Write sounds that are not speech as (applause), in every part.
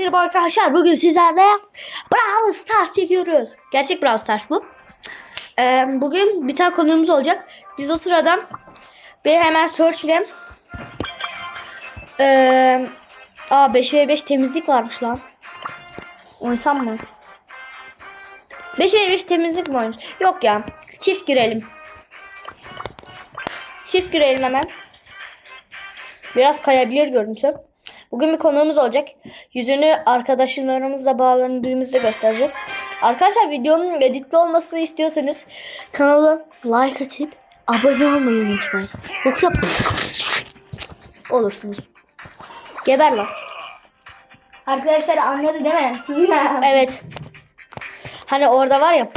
Merhaba arkadaşlar bugün sizlerle Brawl Stars çekiyoruz. Gerçek Brawl Stars bu. Ee, bugün bir tane konuğumuz olacak. Biz o sırada bir hemen search ile ee, aa 5v5 temizlik varmış lan. Oynasam mı? 5v5 temizlik mi oynuyoruz? Yok ya. Çift girelim. Çift girelim hemen. Biraz kayabilir görüntü. Bugün bir konuğumuz olacak. Yüzünü arkadaşlarımızla bağlandığımızda göstereceğiz. Arkadaşlar videonun editli olmasını istiyorsanız kanala like atıp abone olmayı unutmayın. Yoksa olursunuz. Geber lan. Arkadaşlar anladı değil mi? (laughs) Evet. Hani orada var ya.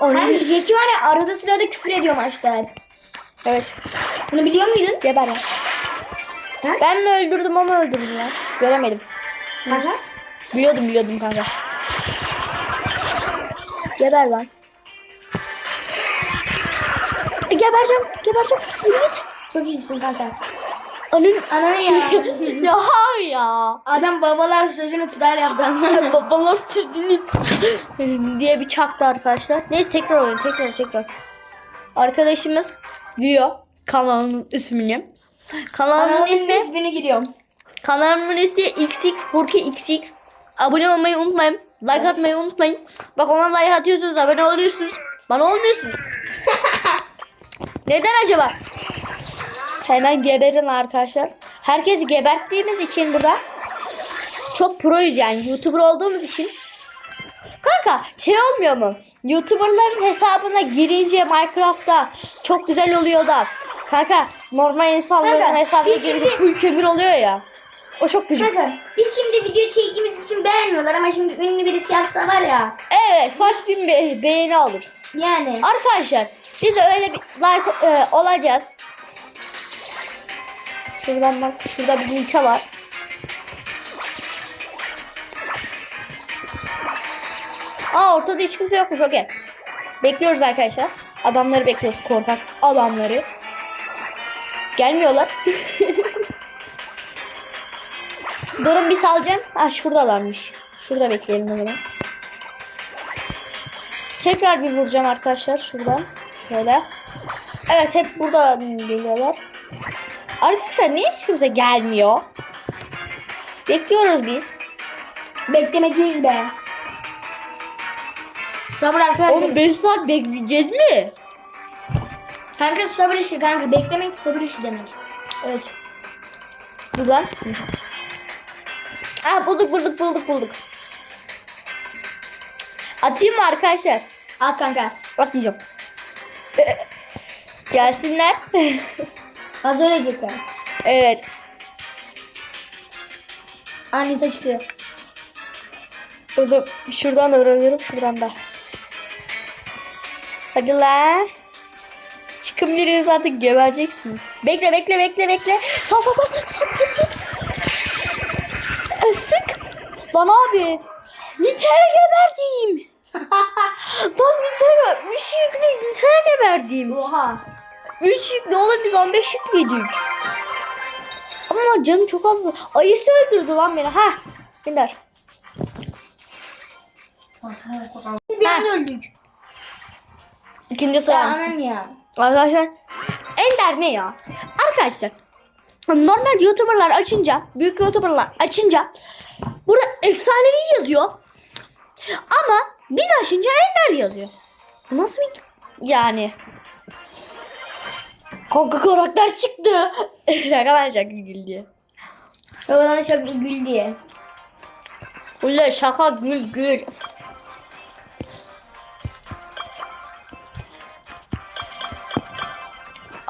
Onu. Hani Jackie var ya arada sırada küfür ediyor maçta. Evet. Bunu biliyor muydun? Geber lan. Ben mi öldürdüm mu öldürdüm ya? Göremedim. Aha. Biliyordum biliyordum kanka. Geber lan. E, Gebereceğim. Gebereceğim. Yürü git. Çok iyisin kanka. Anın. Ananı ya. (laughs) ya ya. Adam babalar sözünü tutar yaptı ama. (laughs) Babalar sözünü diye bir çaktı arkadaşlar. Neyse tekrar oyun tekrar tekrar. Arkadaşımız giriyor kanalının ismini. Kanalının Ananın ismi ismini giriyorum. kanalımın ismi XX Furki XX. Abone olmayı unutmayın. Like atmayı unutmayın. Bak ona like atıyorsunuz abone oluyorsunuz. Bana olmuyorsunuz. (laughs) Neden acaba? Hemen geberin arkadaşlar. Herkesi geberttiğimiz için burada çok proyuz yani YouTuber olduğumuz için. Kanka şey olmuyor mu? YouTuber'ların hesabına girince Minecraft'ta çok güzel oluyor da. Kanka normal insanların Kanka, hesabına biz girince şimdi- full kömür oluyor ya. O çok. Kanka biz şimdi video çektiğimiz için beğenmiyorlar ama şimdi ünlü birisi yapsa var ya. Evet kaç bin be- beğeni alır. Yani. Arkadaşlar biz öyle bir like e, olacağız. Şuradan bak şurada bir nite var. Aa ortada hiç kimse yokmuş okey. Bekliyoruz arkadaşlar. Adamları bekliyoruz korkak adamları. Gelmiyorlar. (laughs) Durun bir salacağım. Ha şuradalarmış. Şurada bekleyelim o zaman. Tekrar bir vuracağım arkadaşlar şuradan. Şöyle. Evet hep burada geliyorlar. Arkadaşlar niye hiç kimse gelmiyor? Bekliyoruz biz. Beklemediyiz be. Sabır arkadaşlar. Oğlum 5 saat bekleyeceğiz mi? Kanka sabır işi kanka. Beklemek sabır işi demek. Evet. Dur lan. Ah bulduk bulduk bulduk bulduk. Atayım mı arkadaşlar? At kanka. Atmayacağım. (laughs) Gelsinler. (laughs) Az ölecekler. evet. Anita çıkıyor. Şuradan da vuruyorum. Şuradan da. Hadi lan. Çıkın biriniz artık gebereceksiniz. Bekle bekle bekle bekle. Sal sal sal. Sık sık sık. Sık. Lan abi. Nita'ya geberdim. (laughs) Lan Nita'ya. Üç yüklü Nita'ya geberdim. Oha. Üç yüklü oğlum biz 15 yüklüydük. Ama canım çok azdı. Ayısı öldürdü lan beni. Ha. Gönder. Biz bir anda öldük. İkinci sıra mısın? ya. Arkadaşlar Ender ne ya? Arkadaşlar normal YouTuber'lar açınca büyük YouTuber'lar açınca burada efsanevi yazıyor. Ama biz açınca Ender yazıyor. Nasıl bir yani? Kanka karakter çıktı. (laughs) Şaka şaka gül diye. Babadan şaka gül diye. Ulan şaka gül gül.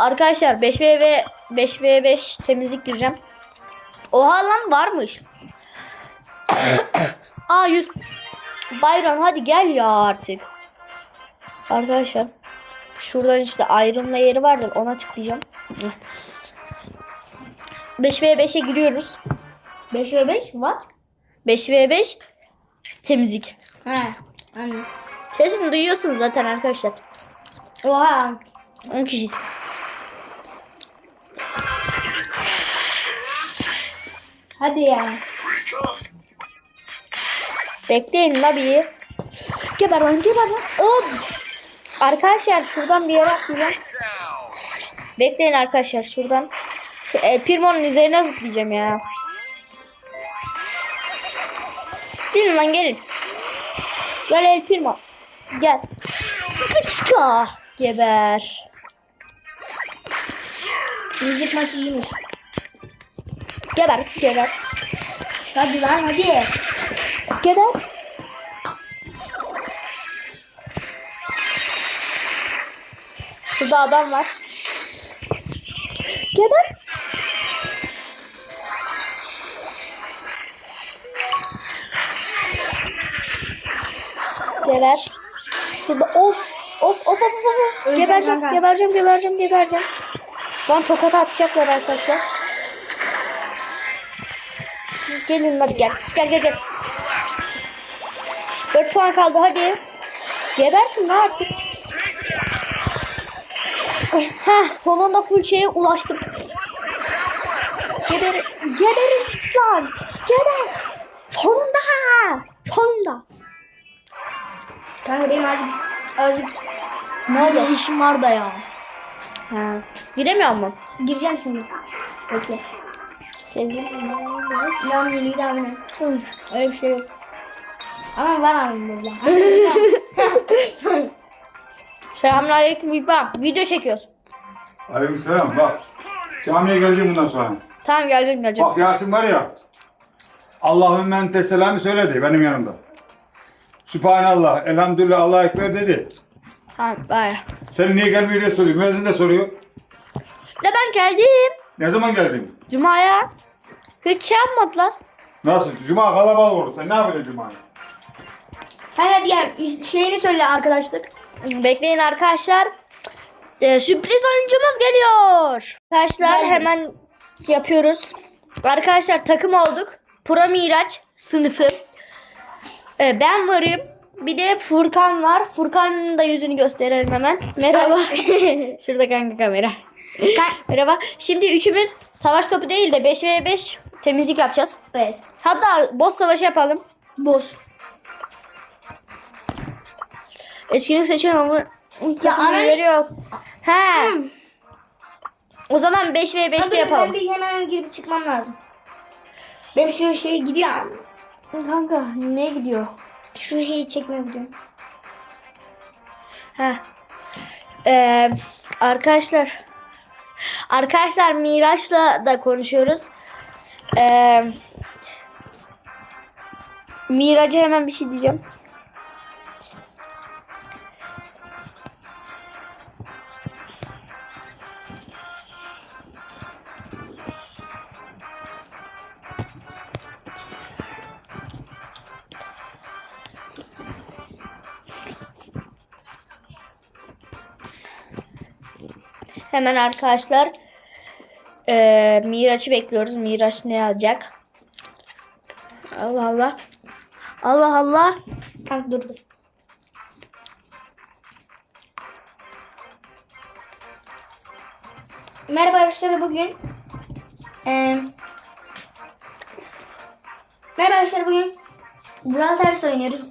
Arkadaşlar 5v 5v5 temizlik gireceğim. Oha lan varmış. (coughs) Aa 100. Bayron hadi gel ya artık. Arkadaşlar şuradan işte ayrılma yeri vardır ona tıklayacağım. 5v5'e (coughs) giriyoruz. 5 ve 5 what? 5v5 temizlik. He. Anladım. Sesini duyuyorsunuz zaten arkadaşlar. Oha. 10 kişiyiz. Hadi ya. Bekleyin la bir. Geber lan geber lan. Hop. Arkadaşlar şuradan bir yere atlayacağım. Bekleyin arkadaşlar şuradan. Şu El Primo'nun üzerine zıplayacağım ya. Gelin lan gelin. Gel El Primo. Gel. Kıçka. Geber. Müzik maçı iyiymiş. Geber. Geber. Hadi lan hadi. Geber. Şurada adam var. Geber. Geber. Şurada of of of of of. Gebereceğim, gebereceğim, gebereceğim, gebereceğim. Bana tokat atacaklar arkadaşlar. Gelin hadi gel. Gel gel gel. 4 puan kaldı hadi. Gebertin lan artık. Heh sonunda full şeye ulaştım. Geber, geberin lan. Geber. Sonunda. Sonunda. Kanka benim azıcık azıcık Ne oldu? işim var da ya. Ha. Giremiyor mu? Gireceğim şimdi. Bekle. Sevgilim. Lan yürü git abi. Öyle bir şey yok. Ama var abi burada. Selamünaleyküm İbrahim. Video çekiyoruz. Aleykümselam bak. Camiye geleceğim bundan sonra. Tamam geleceğim geleceğim. Bak Yasin var ya. Allahümme ente selamı söyledi benim yanımda. Sübhanallah, elhamdülillah, Allah ekber dedi. Tamam bye. Senin niye gelmiyor diye soruyor. Müezzin de soruyor. De ben geldim. Ne zaman geldin? Cuma'ya. Hiç şey yapmadılar. Nasıl? Cuma kalabalık olur. Sen ne yapacaksın Cuma'ya? Kanka diğer şeyini söyle arkadaşlık. Bekleyin arkadaşlar. Ee, sürpriz oyuncumuz geliyor. Arkadaşlar hemen yapıyoruz. Arkadaşlar takım olduk. Pro Miraç sınıfı. Ee, ben varım. Bir de Furkan var. Furkan'ın da yüzünü gösterelim hemen. Merhaba. (laughs) Şurada kanka kamera. Merhaba. Şimdi üçümüz savaş topu değil de 5v5 temizlik yapacağız. Evet. Hatta boss savaşı yapalım. Boş. Etkinlik seçen ama Ya takımları yok. He. O zaman 5v5'te Kanka yapalım. Ben bir hemen girip çıkmam lazım. Benim şu şey gidiyor abi. Kanka ne gidiyor? Şu şeyi çekmeye gidiyorum. He. Ee, arkadaşlar arkadaşlar Miraç'la da konuşuyoruz. Ee, Miraç'a hemen bir şey diyeceğim. Hemen arkadaşlar ee, Miraç'ı bekliyoruz. Miraç ne alacak? Allah Allah. Allah Allah. Kanka dur. Merhaba arkadaşlar bugün eee Merhaba arkadaşlar bugün Brawl Stars oynuyoruz.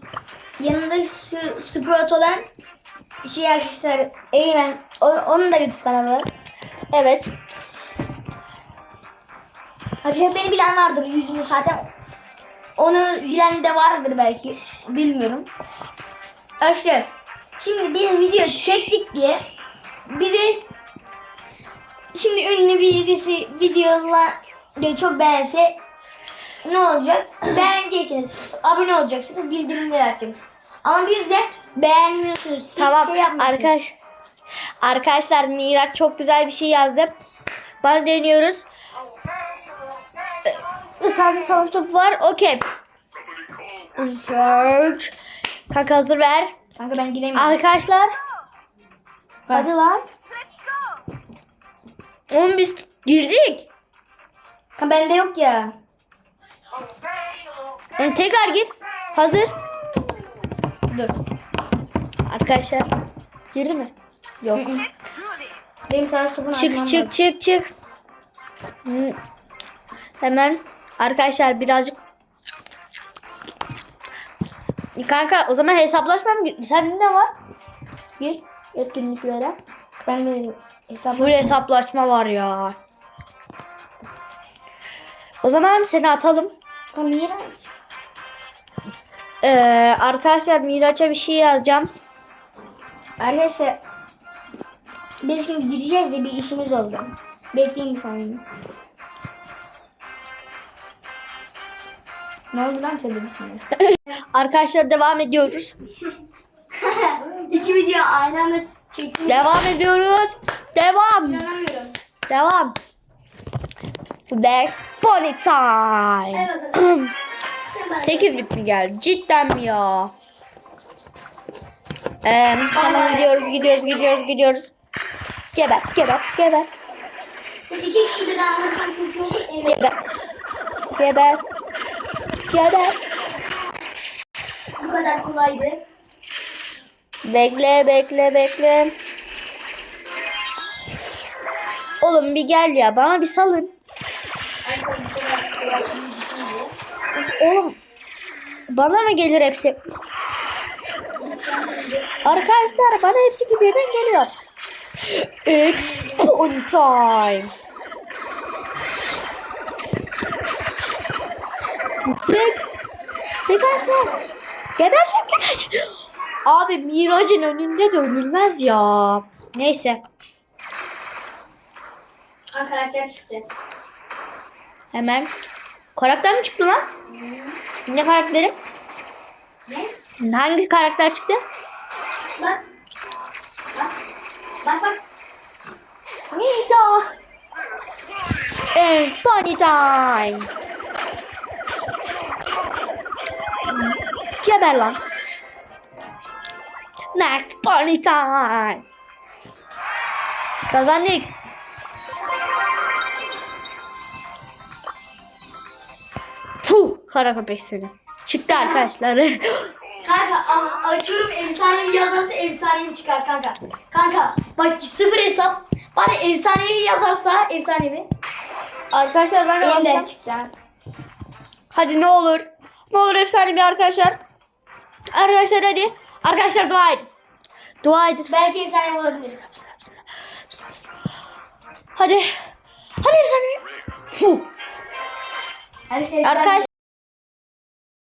Yanında şu Sprout olan şey arkadaşlar Eymen onun da YouTube kanalı var. Evet. Arkadaşlar beni bilen vardır yüzünü zaten. Onu bilen de vardır belki. Bilmiyorum. Arkadaşlar şimdi bir video çektik diye bize şimdi ünlü birisi videola diye çok beğense ne olacak? Beğeneceksiniz. Abone olacaksınız. Bildirimleri açacaksınız. Ama biz de beğenmiyorsunuz. Hiç Tamam. şey. Arkadaş Arkadaşlar Miraç çok güzel bir şey yazdı. Bana deniyoruz. Ee, Sen savaş topu var. Okey. Search. Kanka hazır ver. Kanka ben giremiyorum. Arkadaşlar. Hadi lan. Oğlum biz girdik. Kanka bende yok ya. Oğlum tekrar gir. Hazır. Dur. Arkadaşlar. Girdi mi? Yok. Benim savaş topunu çık çık çık çık. Hemen arkadaşlar birazcık Kanka o zaman hesaplaşmam. Sende ne var? Gir etkinliklere. Ben de hesap Full hesaplaşma var ya. O zaman seni atalım. Miraç. Ee, arkadaşlar Miraç'a bir şey yazacağım. Arkadaşlar biz şimdi gireceğiz de bir işimiz oldu. Bekleyin bir saniye. Ne oldu lan tövbe bismillah. (laughs) Arkadaşlar devam ediyoruz. (laughs) İki video aynı anda çektim. Devam ediyoruz. Devam. İnanamıyorum. Devam. Next pony time. Bana- (clears throat) 8 bit mi geldi? Cidden mi ya? Ee, hemen gidiyoruz, gidiyoruz, gidiyoruz, gidiyoruz. Geber, geber, geber, İki kişi birden anlatsam çok iyi olur. Evet. geber. Geber. Geber. Bu kadar kolaydı. Bekle, bekle, bekle. Oğlum bir gel ya, bana bir salın. İyiydi. Oğlum bana mı gelir hepsi? Arkadaşlar bana hepsi birden geliyor. It's pony time. Sık. Sık artık. Gebercek gebercek. Abi Miraç'ın önünde de ölülmez ya. Neyse. Ha karakter çıktı. Hemen. Karakter mi çıktı lan? Ne karakteri? Ne? Hangi karakter çıktı? Bak. Bak. Bak bak. Nita. It's pony time. Geber lan. Next pony time. Kazandık. Kara köpek seni. Çıktı arkadaşlar. (laughs) Kanka a- açıyorum efsanevi yazarsa efsanevi çıkar kanka. Kanka bak sıfır hesap. Bari efsanevi yazarsa efsanevi. arkadaşlar ben basacağım. çıktı. Hadi ne olur. Ne olur efsane bir arkadaşlar. Arkadaşlar hadi. Arkadaşlar dua edin. Dua edin. Belki efsanevi olabilir. Hadi. Hadi efsane bir. Puh. Her şey Arkadaşlar